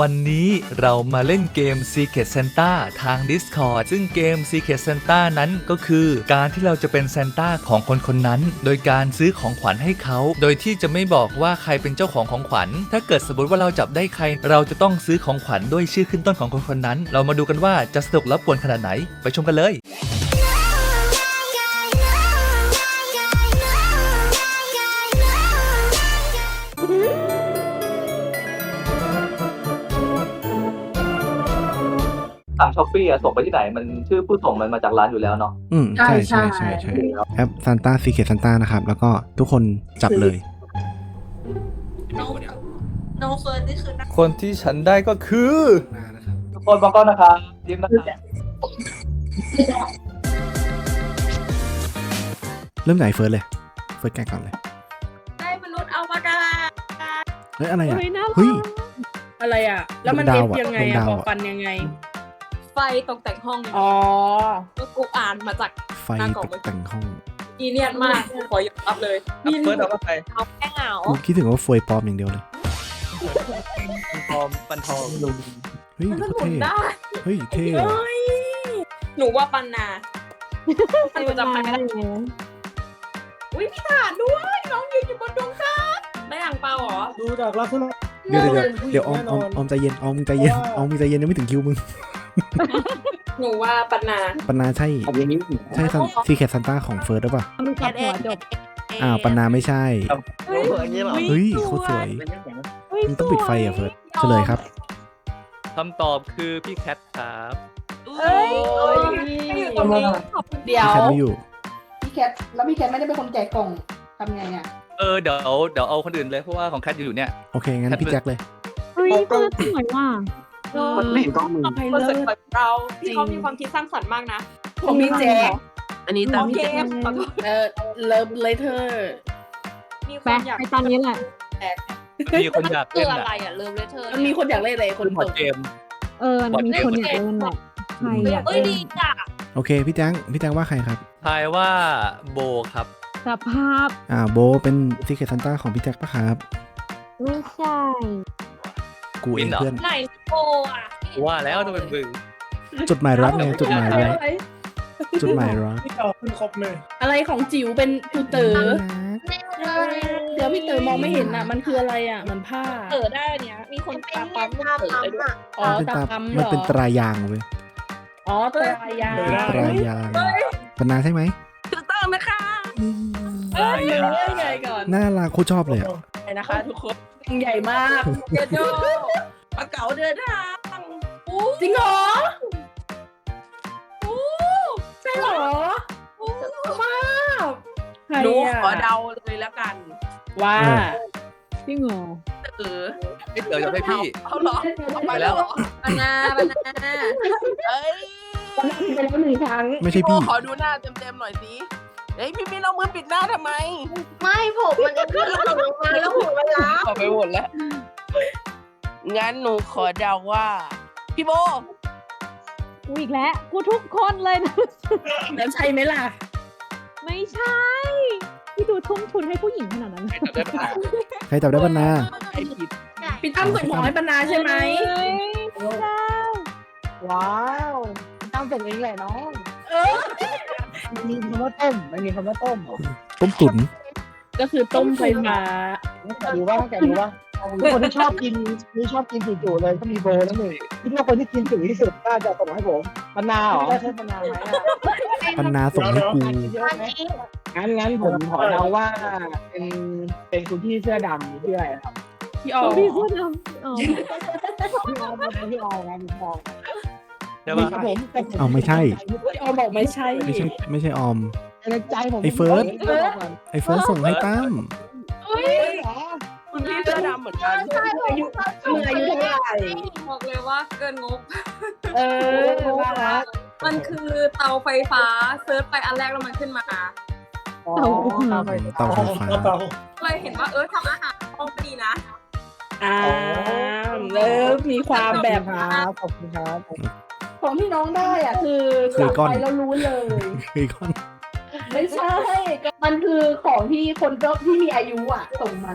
วันนี้เรามาเล่นเกม Secret Santa ทาง Discord ซึ่งเกม Secret Santa นั้นก็คือ การที่เราจะเป็นซ a นต้าของคนคนนั้น โดยการซื้อของขวัญให้เขา โดยที่จะไม่บอกว่าใครเป็นเจ้าของของขวัญ ถ้าเกิดสมมติว่าเราจับได้ใคร เราจะต้องซื้อของขวัญด้วยชื่อขึ้นต้นของคนคนนั้น เรามาดูกันว่าจะสนุกและปวนขนาดไหน ไปชมกันเลย สั่งช้อปปี้อะส่งไปที่ไหนมันชื่อผู้ส่งมันมาจากร้านอยู่แล้วเนาะอืมใช่ใช่ใช่ใช่ใช่ใช่แอปซันต้าซีเคซันต้านะครับ แล้วก็ทุกคนจับเลยโนโนเฟิร์นนี่คือนักคนที่ฉันได้ก็คือ ทุกคนมองกล้องนะครับยิ้มนะครับเริ่มไหนเฟิร์สเลย เฟิร์สแกะก่อนเลยได้มนุษย์อวกาศเฮ้ยอะไรอะเฮ้ยน่ารักเฮ้ยอะไรอะ แล้วมันดาเอวฟอะยังไงดวงอะดาวบอกอะฟันยังไงไฟตกแต่งห้องอ๋อก็กูอ่านมาจากไฟตกแต่งห้องอีเนียนมากขอยอมรับเลยมีเฟิร์สเอาว่าใครเอาแค่เหงากูคิดถึงว่าฟวยปลอมอย่างเดียวเลยทอมปันทองลุงเฮ้ยมันโคตรหมุนเท่ได้เฮ้ยเท่อะเฮ้ยหนูว่าปันนาถ้าหนูจำใครไม่ได้อุ้ยมีฐานด้วยน้องยืนอยู่บนดวงจันทร์ได้อ่างเปาเหรอดูจากลักษณะเดี๋ยวเดี๋ยวเดี๋ยวเดี๋ยวออมออมแน่นอนออมใจเย็นออมมึงใจเย็นออมมึงใจเย็นยังไม่ถึงคิวมึง หนูว่าปันนาปันนาใช่อย่างนี้ใช่ซีเคซันต้าของเฟิร์สหรือเปล่ามันกลับหัวจบอ้าวปันนาไม่ใช่ เฮ้ยอย่างนี้เหรอเฮ้ยโคตรสวยมึงต้องปิดไฟอะเฟิร์สเฉลยครับ คำตอบคือพี่แคทครับเฮ้ยไม่อยู่ตรงนี้ขอบคุณเดียวพี่แคทไม่อยู่ พี่แคทแล้วพี่แคทไม่ได้เป็นคนแกะกล่องทำไงอะเออเดี๋ยวเดี๋ยวเอาคนอื่นเลยเพราะว่าของแคทอยู่เนี่ย โอเค งั้นพี่แจ็คเลย เฮ้ยเพื่อนสวยว่ะ ไม่เห็นกล้องมือไปคอนเลเสิร์ยตของเราที่เขามีความคิดสร้างสรรค์มากนะผมมีแจ็คอันนี้โอตามเคที่จะขอโทษเออเลิฟเลเทอร์มีคไปวามอยากไปตอนนี้แหละ มีคนอยากคืเล่อนอะอะไรอะเลิฟเลเทอร์มันมีคนอยากเล่นอะไรคนคุณพตอกเกม เออมันมีคนอยากเล่นแหละใครอะเอ้ยดีจ้ะโอเคพี่แจ็คพี่แจ็คว่าใครครับ ทายว่าโบครับ สภาพอ่าโบเป็นซีเคซันต้าของพี่แจ็คปะครับ ไม่ใช่ กูเองวินเหรอเพื่อน ไหนโบอะว่าแล้วต้องเป็นบึงจดหมายรักไงจดหมายรักจดหมายรักที่เก่าขึ้นครบเลย อะไรของจิ๋วเป็นตูเต๋อเดี๋ยวพี่เต๋อมองไม่เห็นอะ มันคืออะไรอะ มันผ้าเออได้อันเนี้ย มีคนตาปั๊มลูกเต๋อเลยด้วยอ๋อมันเป็นตาตาปั๊มเหรมันอเป็นตรายางเว้ย อ๋อตรายางตรายางปนาใช่ไหมถูกต้องนะคะเอ้ยเอ้ยไงก่อน น่ารักโคตรชอบเลยอะไปนะคะทุกคน ใหญ่มากเจโดปลาเก๋าเดินทางอู้จริงเหรออู้ใช่เหรออู้มากใครหนูอะขอเดาเลยแล้วกันว่าจริงเหรอเออพี่เต๋อจะให้พี่เอาเหรอเอาไปแล้วเหรอปานาปานาเอ้ยตอนนั้นไปแล้วหนึ่งครั้งไม่ใช่พี่พี่โบขอดูหน้าเต็มๆหน่อยสิเฮ้ยพี่มินเอามือปิดหน้าทำไม ไมันล้าเอาไปหมดแล้ว งั้นหนูขอเดาว่า พี่โบกูอีกแล้ว กูทุกคนเลยนะ แล้วใช่ไหมล่ะไม่ใช่ ที่ดูทุ่มทุนให้ผู้หญิงขนาดนั้นใครจับได้ปนาไอผิดพี่ตั้มส่งของให้ปนาใช่ไหมเฮ้ยไม่ได้ว้าวตั้งส่งเองแหละน้องเออไม่มีคำว่าต้มไม่มีคำว่าต้มเหรอต้มตุ๋นก็คือต้มไฟฟ้า แกดูว่าแกดูว่าคนที่ชอบกินนี่ชอบกินจู่ๆเลยก็มีโบแล้วหนึ่งคิดว่าคนที่กินจู่ที่สุดน่าจะส่งให้ผมปนาเหรอใช่ปนาไหมอะปนาส่งให้กูงั้นงั้นผมขอเดาว่าเป็นเป็นคุณพี่เสื้อดำชื่ออะไรครับพี่ออพี่พูดนะอ๋อพี่ออมพี่ออมนะพี่ออมใช่ปะครับผมแต่ผเอาไม่ใช่พี่ออบอกไม่ใช่ ไม่ใช่ไม่ใช่ออมในใจผมไอ้เฟิร์สไอ้เฟิร์สส่งให้ตั้ม มือนกันอายุมึงอายุเท่าไหร่บอกเลยว่าเกินงบ เออว่าละมันคือเตาไฟฟ้าเซิร์ชไปอันแรกแล้วมันขึ้นมาอ๋อเตาไฟฟ้าเลยเห็นว่าเออทำอาหารห้องดีนะอ่าเริ่มมีความแบบครับขอบคุณครับของที่น้องได้อะคือจับไปแล้วรู้เลยคือก้อนไม่ใช่ มันคือของที่คนเจ้าที่มีอายุอะส่งมา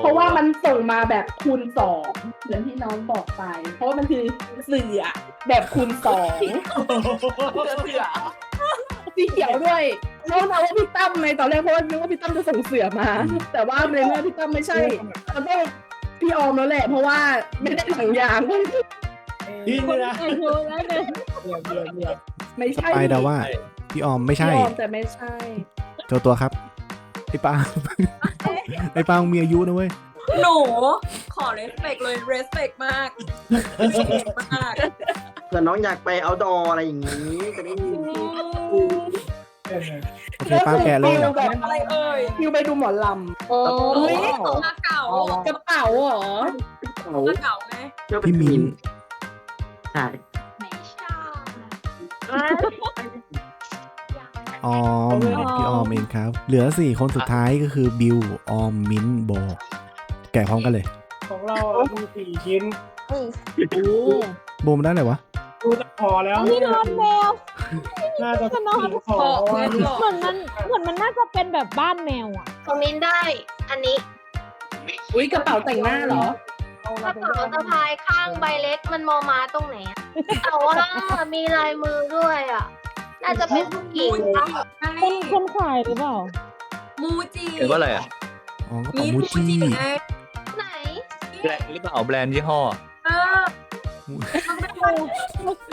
เพราะว่ามันส่งมาแบบคูณสองเหมือนที่น้องบอกไป เพราะว่ามันคือเสือแบบคูณสองเสือสีเขียวด้วยน้องถามว่าพี่ตั้มไหมตอนแรกเพราะว่านึกว่าพี่ตั้มจะส่งเสือมา แต่ว่าในเมื่อพี่ตั้มไม่ใช่ก็ต้องพี่ออมแล้วแหละ เพราะว่าไม่ได้หลังยางพี่คนเนี่ยอื่นรู้แล้วเนี่ยเดี๋ยวเดี๋ยวเดี๋ยวไม่สใช่ไปเดาว่า พี่ออมไม่ใช่พี่ออมแต่ไม่ใช่เจ้าตัวครับไอ้ปาง ไอ้ปางมีอายุนะเว้ย หนู ขอ respect เลย respect มาก respect มากเผื่อน้องอยากไปเอาดออะไรอย่างนี้ จะได้มีโอเคป้าแกะเลยฟิลแบบอะไรเอ่ยฟิวไปดูหมอลำโอ้ยมาเก่ากระเป๋าเหรอเขามาเก่าไหมเชื่อเป็พี่นมิ้นใช่ไม่ใช่ ออม พี่ออมเองครับ เหลือสี่คนสุดท้ายก็คือบิวออมมิ้นโบแกะพร้อมกันเลยของเรามีสี่ชิ้นโบมันได้เลยวะดูจะพอแล้วนี่นอนแมวน่าจะจะนอนพอเพราะว่าเหมือนมันเหมือนมันน่าจะเป็นแบบบ้านแมวอะของมินได้อันนี้อุ้ยกระเป๋าแต่งหน้าเหรอกระเป๋าสะพายข้างใบเล็กมันมอม้าตรงไหนอะแต่ว่ามีลายมือด้วยอะ น่าจะเป็นผู้หญิมูงจิคนคนขายหรือเปล่า มูจิเห็นว่าอะไรอะอ๋อกระมีเป๋ามูมูจิจิไงไหนแบรนด์หรือเปล่าแบรนด์ยี่ห้อเออมันเป็นคน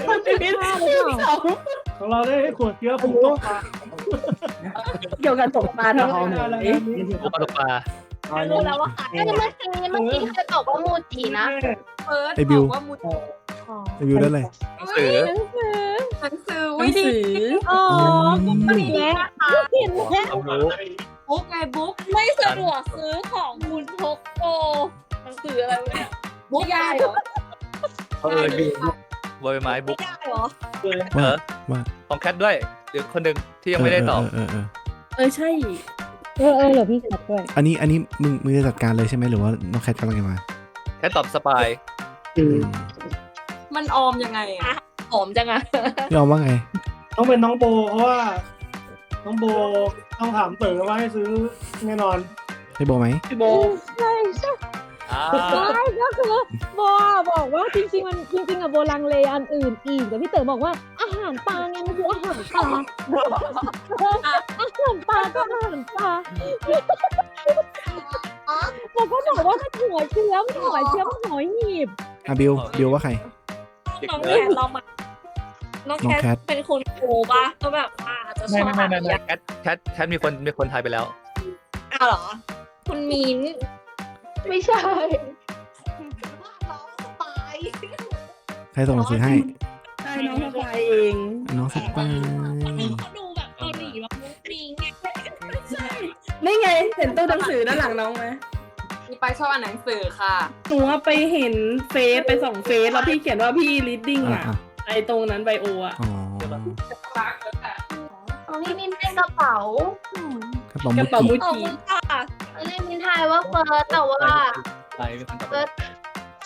มันเป็นพี่สาวของเราได้ขวดเชื้อผูกตกปลาเกี่ยวกับตกปลาเท่าเอานั้นอะไรปลาตกปลารู้แล้วว่าขายเมื่อกี้เมื่อกี้เคยบอกว่ามูจินะเฟิร์สไอ้บิวบอกว่ามูจิไอ้บิวได้เลยหนังสือหนังสือหนัง สือหนัวิงดีสืออ๋ออืมก็เห็นแล้วเห็นแล้วความรู้บุ๊กไงบุ๊กไม่สะดวกซื้อของคุณทกโกหนังสืออะไรวะเนี่ยบุ๊กยายเหรอเออบิวบอยไม้บุ๊กไม่ได้เหรอเออว่าของแคทด้วยเดี๋ยวคนหนึ่งที่ยังไม่ได้ตอบเออเออเออเออใช่เออเออเหรอพี่ขัดด้วย อันนี้อันนี้มึงมึงจะจัดการเลยใช่ไหมหรือว่าน้องแคทกำลังจะมาแคทตอบสปายอืมมันออมยังไงอะหอมจังอะพี่ออมว่าไง ต้องเป็นน้องโบเพราะว่า น้องโบต้องถามเต๋อว่าให้ซื้อแน่นอน ให้โบไหม พี่โบใช่ใช่อ่าใช่ก็คือโบอะบอกว่าจริงๆมันจริงๆอะโบลังเลอันอื่นอีกแต่พี่เต๋อบอกว่าอาหารปลาไงมันคืออาหารปลาอาหารปลาก็อาหารปลาแต่ก็บอกว่ามันหัวเชื้อมนหัวเชื้อมนหัวหีบอะบิวบิวว่าใคร เด็กน้องเนิแคร์ดทเรามา น้องน้องแคแคททเป็นคนโกปะก็แบบว่าอาจจะชไม่อบไม่ไม่ไม่ไม่แคทแคทแคทมีคนมีคนทายไปแล้ว อ้าวเหรอ คุณมิ้นไม่ใช่ใครส่งหนังสือให้ ใช่น้องสปายเองน้องสปายเขาดูแบบเกาหลีแบบมุ้งมิ้งไงนี่ไง เห็นตู้หนังสือด้านหลังน้องไหมมีไปชอบอ่านหนังสือค่ะ หนูว่าไปเห็นเฟซไปส่องเฟซแล้วพี่เขียนว่าพี่ reading อะอะอะ ไอตรงนั้นไบโออะอ๋อของนี่มินเป็นกระเป๋ากระเป๋ากมูระเป๋าจิมูขอบจิคุณค่ะอันนี้มินทายว่าเฟิร์สแต่ว่าไปเป็นคนตอบเฟิร์ส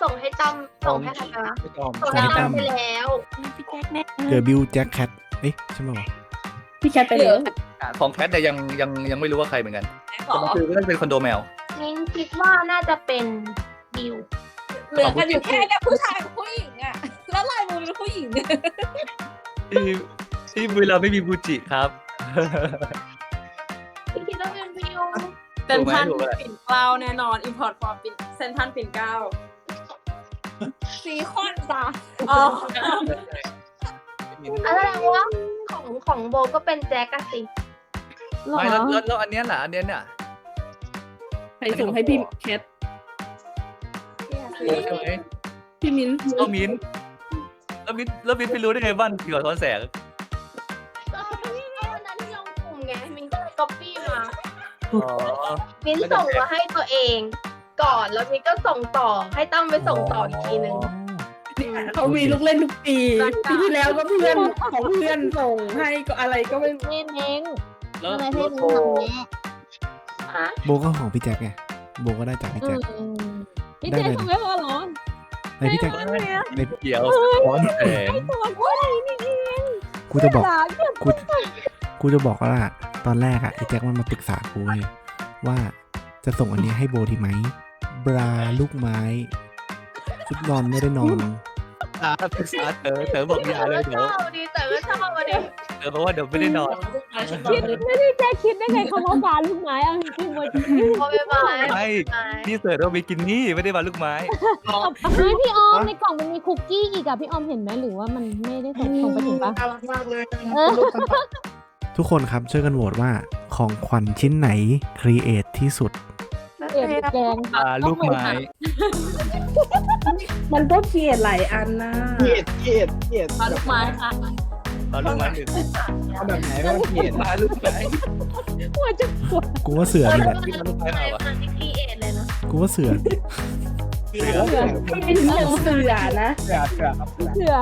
ส่งให้จำส่งให้ใครนะไม่ยอมส่งให้จำไปแล้วพี่แจ๊คแน่เดอะบิวแจ็คแคทเอ๊ะใช่ไหมวะพี่แคทไปเลยของแคทเนี่ยยังยังยังไม่รู้ว่าใครเหมือนกันหรอคือก็น่าจะเป็นคอนโดแมว มินคิดว่าน่าจะเป็นดิวเหลือกันอยู่แค่เนี่ยผู้ชาย ผู้หญิง ที่ที่บุรีรัมย์ไม่มีบูจิครับพี่คิดว่าเป็นดิวเซนทันถูกไหม ปิ่นเกล้าแน่นอน import for ปิ่นเซนทันปิ่นเกล้าสีคอนจ้ะอ๋อแสดงว่าของของโบก็เป็นแจ็คอะสิเหรอไม่แล้วแล้วแล้วอันเนี้ยล่ะอันเนี้ยเนี่ย ใครส่งให้พี่แคทโอ้ใช่ไหมพี่มิ้นเอามิ้นท์ แล้วมิ้นท์แล้วมิ้นท์ไปรู้ได้ไงบ้านเกี่ยวกับท้อนแสงก็วันนั้นที่ลงกลุ่มไงมินก็เลยก๊อปปี้มา อ๋อมินส่งมาให้ตัวเอง ก่อนแล้วมินก็ส่งต่อให้ตั้มไปส่งต่ออีกทีนึงเขามีลูกเล่นทุกปีปีที่แล้วก็เพื่อนของเพื่อนส่งให้ก็อะไรก็ไม่เน้นเน้งแล้วอะไรโลให้โก้รู้ทำเนี้ยฮะโบก็ของพี่แจ็คไงโบก็ได้จากพี่แจ็คอืมพี่ได้เจ๊เลย ทำไม่พอเหรอ ในพี่แจ็คในเกี่ยวท้อนแสงตัวคนนี้นี่เองกูจะบอกหลานเนี่ยกูกูจะบอกว่าตอนแรกอะไอ้แจ็คมันมาปรึกษากูเว้ยว่าจะส่งอันนี้ให้โบดีไหมบราลูกไม้ชุดนอนไม่ได้นอนอ่าปรึกษาเต๋อเต๋อบอกอย่าเลยเดี๋ยวชอบดีแต่ก็ชอบอันนี้ เต๋อบอกว่าเดี๋ยวไม่ได้นอนคิดไม่ได้แค่คิดได้ไงคำว่าบาลูกไม้เอาจริงๆว่าพอไปบายไม่พี่เสิร์ชว่าบิกินี่ไม่ได้มาลูกไม้ไม่พี่ออมในกล่องมันมีคุกกี้อีกอะพี่ออมเห็นไหมหรือว่ามันไม่ได้ส่งส่งไปถึงปะน่ารักมากเลยเออทุกคนครับช่วยกันโหวตว่าของขวัญชิ้นไหนครีเอทที่สุดเอ็ดแกงอ่าลูกไม้ มันก็เกลียดหลายอันนะเกลียดเกลียดเกลียดปลาลูกไม้ค่ะ เอาลูกไม้หนึ่งเอาแบบไหนก็เกลียดมาลูกไม้หัวจะปวดกูว่าเสือนี่แหละพี่มาลูกไม้อะไรมาวะมันที่ครีเอทเลยนะกูว่าเสือเสือเป็นเสือเสือนะเกลียดเกลียดครับเสือ